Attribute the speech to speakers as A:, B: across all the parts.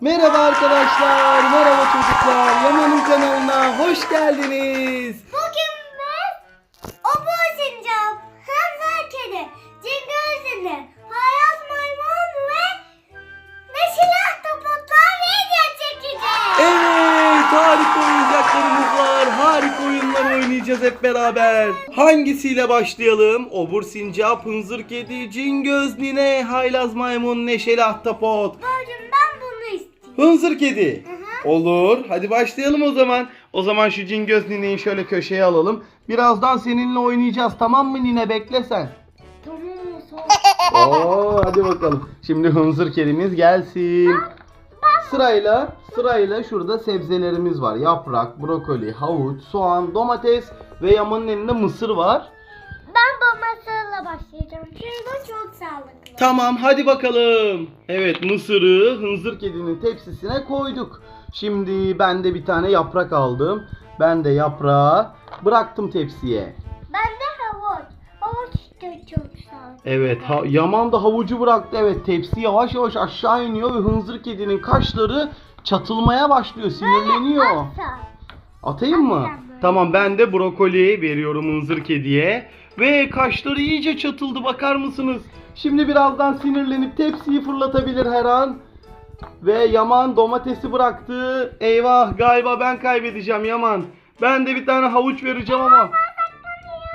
A: Merhaba arkadaşlar, merhaba çocuklar. Yaman'ın kanalına hoş geldiniz.
B: Bugün biz Obur Sincap, Hamza Kedi, Cingöz Dili, Hayat Maymun ve Neşil Ahtapotlar video çekeceğiz.
A: Evet, harika oyuncaklarımız var. Harika oyunlar oynayacağız hep beraber. Hangisiyle başlayalım? Obur sincap, hınzır kedi, cingöz nine, haylaz maymun, neşeli ahtapot.
B: İstiyorum.
A: Hınzır kedi. Olur. Hadi başlayalım o zaman. O zaman şu cingöz nineyi şöyle köşeye alalım. Birazdan seninle oynayacağız tamam mı nine? Bekle sen.
B: Tamam mı?
A: Oo hadi bakalım. Şimdi hınzır kedimiz gelsin. Sırayla sırayla şurada sebzelerimiz var. Yaprak, brokoli, havuç, soğan, domates ve Yaman'ın elinde mısır var.
B: Domatesle başlayacağım. Çünkü çok sağlıklı.
A: Tamam hadi bakalım. Evet mısırı hınzır kedinin tepsisine koyduk. Şimdi ben de bir tane yaprak aldım. Ben de yaprağı bıraktım tepsiye.
B: Ben de havuç. Havuç da çok sağlıklı.
A: Evet ha- Yaman da havucu bıraktı. Evet tepsi yavaş yavaş aşağı iniyor ve hınzır kedinin kaşları çatılmaya başlıyor. Sinirleniyor.
B: Asla.
A: Atayım mı?
B: Atacağım böyle.
A: Tamam ben de brokoli veriyorum hınzır kediye. Ve kaşları iyice çatıldı bakar mısınız? Şimdi birazdan sinirlenip tepsiyi fırlatabilir her an. Ve Yaman domatesi bıraktı. Eyvah galiba ben kaybedeceğim Yaman. Ben de bir tane havuç vereceğim ama.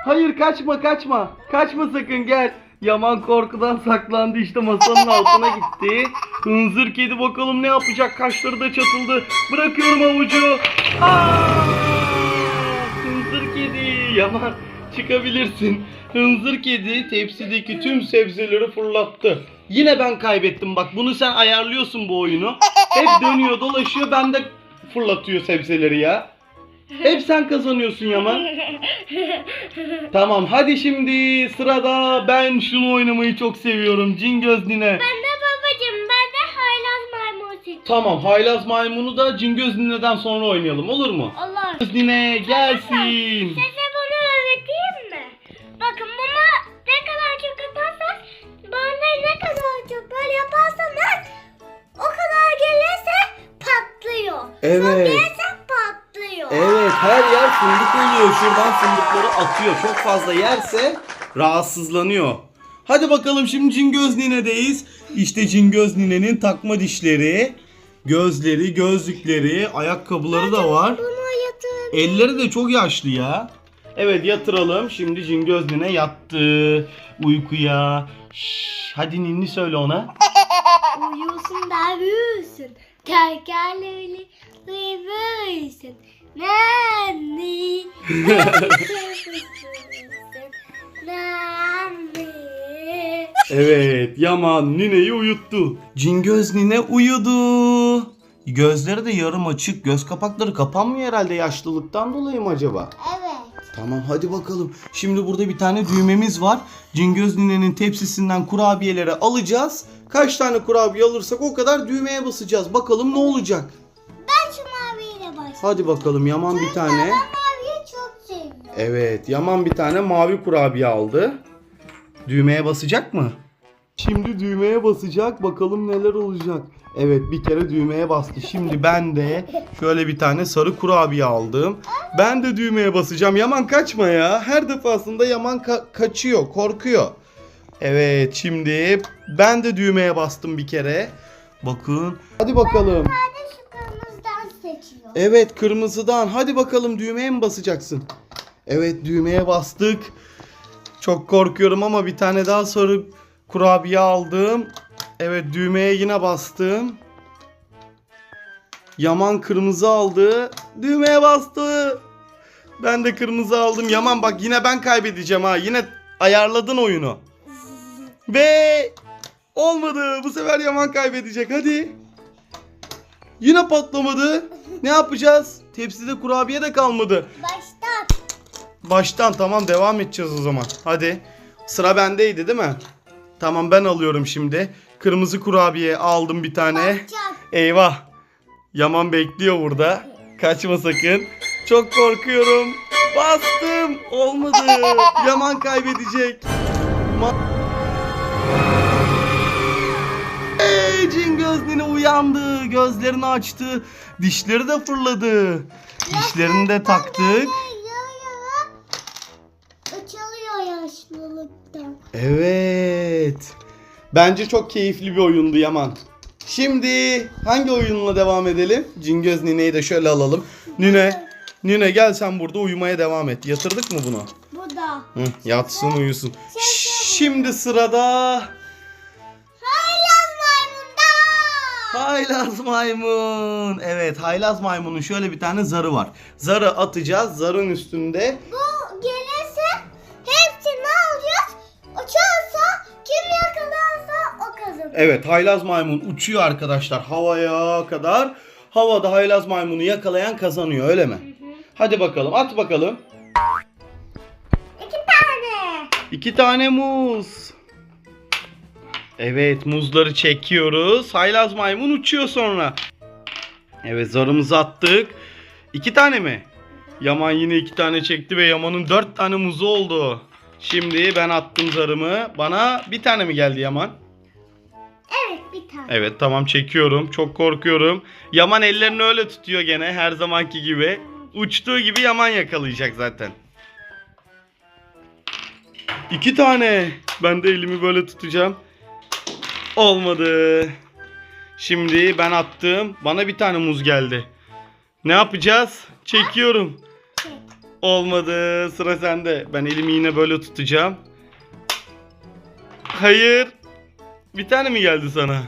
A: Hayır kaçma kaçma. Kaçma sakın gel. Yaman korkudan saklandı işte masanın altına gitti. Hınzır kedi bakalım ne yapacak kaşları da çatıldı. Bırakıyorum havucu. Aa! Hınzır kedi Yaman çıkabilirsin. Hınzır kedi tepsideki tüm sebzeleri fırlattı. Yine ben kaybettim bak bunu sen ayarlıyorsun bu oyunu. Hep dönüyor dolaşıyor ben de fırlatıyor sebzeleri ya. Hep sen kazanıyorsun Yaman. Tamam hadi şimdi sırada ben şunu oynamayı çok seviyorum. Cingöz nine.
B: Ben de babacım. Ben de haylaz maymun seçtim.
A: Tamam haylaz maymunu da Cingöz nineden sonra oynayalım olur mu?
B: Allah.
A: Cingöz nine gelsin.
B: Size ne kadar çok yaparsanız böyle ne kadar çok böyle yaparsanız o kadar gelirse patlıyor.
A: Evet.
B: Çok gelirse patlıyor.
A: Evet her yer fındık oluyor. Şuradan fındıkları atıyor. Çok fazla yerse rahatsızlanıyor. Hadi bakalım şimdi Cingöz Nine'deyiz. İşte Cingöz Nine'nin takma dişleri, gözleri, gözlükleri, ayakkabıları da var. Elleri de çok yaşlı ya. Evet yatıralım. Şimdi Cingöz Nine yattı uykuya. Şşş, hadi ninni söyle ona.
B: Uyuyorsun da büyüsün. Tekerleri büyüsün. Nanni.
A: Evet Yaman nineyi uyuttu. Cingöz nine uyudu. Gözleri de yarım açık. Göz kapakları kapanmıyor herhalde yaşlılıktan dolayı mı acaba?
B: Evet.
A: Tamam hadi bakalım. Şimdi burada bir tane düğmemiz var. Cingöz ninenin tepsisinden kurabiyeleri alacağız. Kaç tane kurabiye alırsak o kadar düğmeye basacağız. Bakalım ne olacak.
B: Ben şu maviyle başlayayım.
A: Hadi bakalım Yaman bir tane.
B: Ben maviyi çok seviyorum.
A: Evet Yaman bir tane mavi kurabiye aldı. Düğmeye basacak mı? Şimdi düğmeye basacak. Bakalım neler olacak. Evet bir kere düğmeye bastı. Şimdi ben de şöyle bir tane sarı kurabiye aldım. Ben de düğmeye basacağım. Yaman kaçma ya. Her defasında Yaman ka- kaçıyor, korkuyor. Evet şimdi ben de düğmeye bastım bir kere. Bakın. Hadi bakalım.
B: Şu kırmızıdan.
A: Evet kırmızıdan. Hadi bakalım düğmeye mi basacaksın? Evet düğmeye bastık. Çok korkuyorum ama bir tane daha sarı kurabiye aldım. Evet düğmeye yine bastım. Yaman kırmızı aldı. Düğmeye bastı. Ben de kırmızı aldım. Yaman bak yine ben kaybedeceğim ha. Yine ayarladın oyunu. Ve olmadı. Bu sefer Yaman kaybedecek. Hadi. Yine patlamadı. Ne yapacağız? Tepside kurabiye de kalmadı.
B: Baştan.
A: Baştan tamam devam edeceğiz o zaman. Hadi. Sıra bendeydi değil mi? Tamam ben alıyorum şimdi. Kırmızı kurabiye aldım bir tane. Eyvah. Yaman bekliyor burada. Kaçma sakın. Çok korkuyorum. Bastım. Olmadı. Yaman kaybedecek. Ma- Ey Cingöz nine uyandı. gözlerini açtı. Dişleri de fırladı. Dişlerini de taktık. Evet. Bence çok keyifli bir oyundu Yaman. Şimdi hangi oyunla devam edelim? Cingöz Nine'yi de şöyle alalım. Nine, Nine gel sen burada uyumaya devam et. Yatırdık mı bunu?
B: Bu da.
A: Hı, yatsın uyusun. Şimdi sırada
B: Haylaz maymunda.
A: Haylaz maymun. Evet haylaz maymunun şöyle bir tane zarı var. Zarı atacağız. Zarın üstünde
B: Bu
A: Evet haylaz maymun uçuyor arkadaşlar havaya kadar. Havada haylaz maymunu yakalayan kazanıyor öyle mi? Hadi bakalım at bakalım.
B: İki tane.
A: İki tane muz. Evet muzları çekiyoruz. Haylaz maymun uçuyor sonra. Evet zarımızı attık. İki tane mi? Yaman yine iki tane çekti ve Yaman'ın dört tane muzu oldu. Şimdi ben attım zarımı. Bana bir tane mi geldi Yaman?
B: Evet
A: tamam çekiyorum. Çok korkuyorum. Yaman ellerini öyle tutuyor gene her zamanki gibi. Uçtuğu gibi Yaman yakalayacak zaten. İki tane. Ben de elimi böyle tutacağım. Olmadı. Şimdi ben attım. Bana bir tane muz geldi. Ne yapacağız? Çekiyorum.
B: Çek.
A: Olmadı. Sıra sende. Ben elimi yine böyle tutacağım. Hayır. Bir tane mi geldi sana?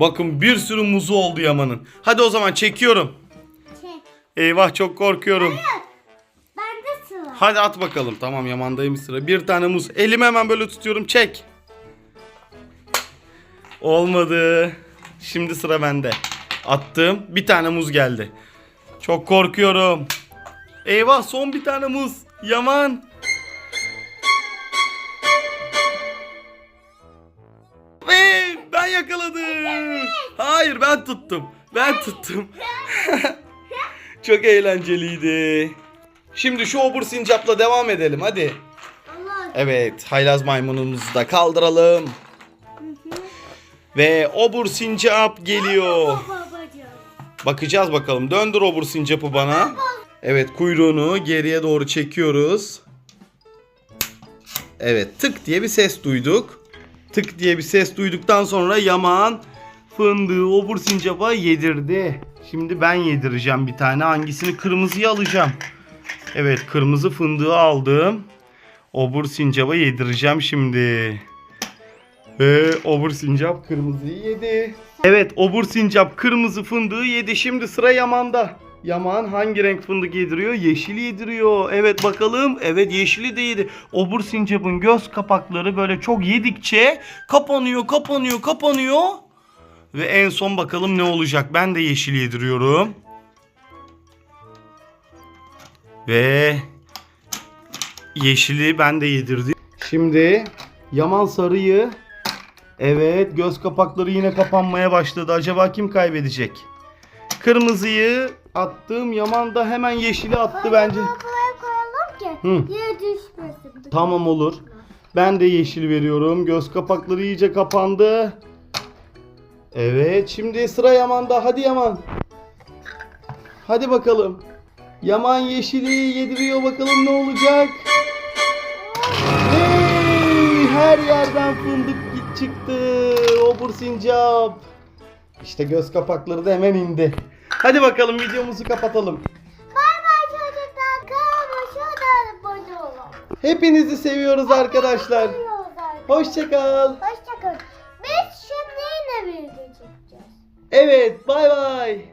A: Bakın bir sürü muzu oldu Yaman'ın. Hadi o zaman çekiyorum.
B: Çek.
A: Eyvah çok korkuyorum.
B: Bende sıra.
A: Hadi at bakalım. Tamam Yaman'daymış sıra. Bir tane muz. Elimi hemen böyle tutuyorum. Çek. Olmadı. Şimdi sıra bende. Attım. Bir tane muz geldi. Çok korkuyorum. Eyvah son bir tane muz. Yaman. Ben tuttum. Ben tuttum. Çok eğlenceliydi. Şimdi şu obur sincapla devam edelim hadi. Evet haylaz maymunumuzu da kaldıralım. Ve obur sincap geliyor. Bakacağız bakalım. Döndür obur sincapı bana. Evet kuyruğunu geriye doğru çekiyoruz. Evet tık diye bir ses duyduk. Tık diye bir ses duyduktan sonra Yaman fındığı obur sincapa yedirdi. Şimdi ben yedireceğim bir tane. Hangisini? Kırmızıyı alacağım. Evet kırmızı fındığı aldım. Obur sincapa yedireceğim şimdi. Ve obur sincap kırmızıyı yedi. Evet obur sincap kırmızı fındığı yedi. Şimdi sıra Yaman'da. Yaman hangi renk fındık yediriyor? Yeşil yediriyor. Evet bakalım. Evet yeşili de yedi. Obur sincapın göz kapakları böyle çok yedikçe kapanıyor, kapanıyor, kapanıyor. Ve en son bakalım ne olacak. Ben de yeşil yediriyorum. Ve yeşili ben de yedirdim. Şimdi Yaman sarıyı Evet göz kapakları yine kapanmaya başladı. Acaba kim kaybedecek? Kırmızıyı attım. Yaman da hemen yeşili attı bence.
B: Ki
A: Hı. Tamam olur. Ben de yeşil veriyorum. Göz kapakları iyice kapandı. Evet şimdi sıra Yaman'da. Hadi Yaman. Hadi bakalım. Yaman yeşili yediriyor bakalım ne olacak. Hey, her yerden fındık çıktı. Obur sincap. İşte göz kapakları da hemen indi. Hadi bakalım videomuzu kapatalım.
B: Bay bay çocuklar. Kanalıma şuradan abone olun.
A: Hepinizi seviyoruz arkadaşlar.
B: Arkadaşlar.
A: Hoşçakal. Evet bay bay.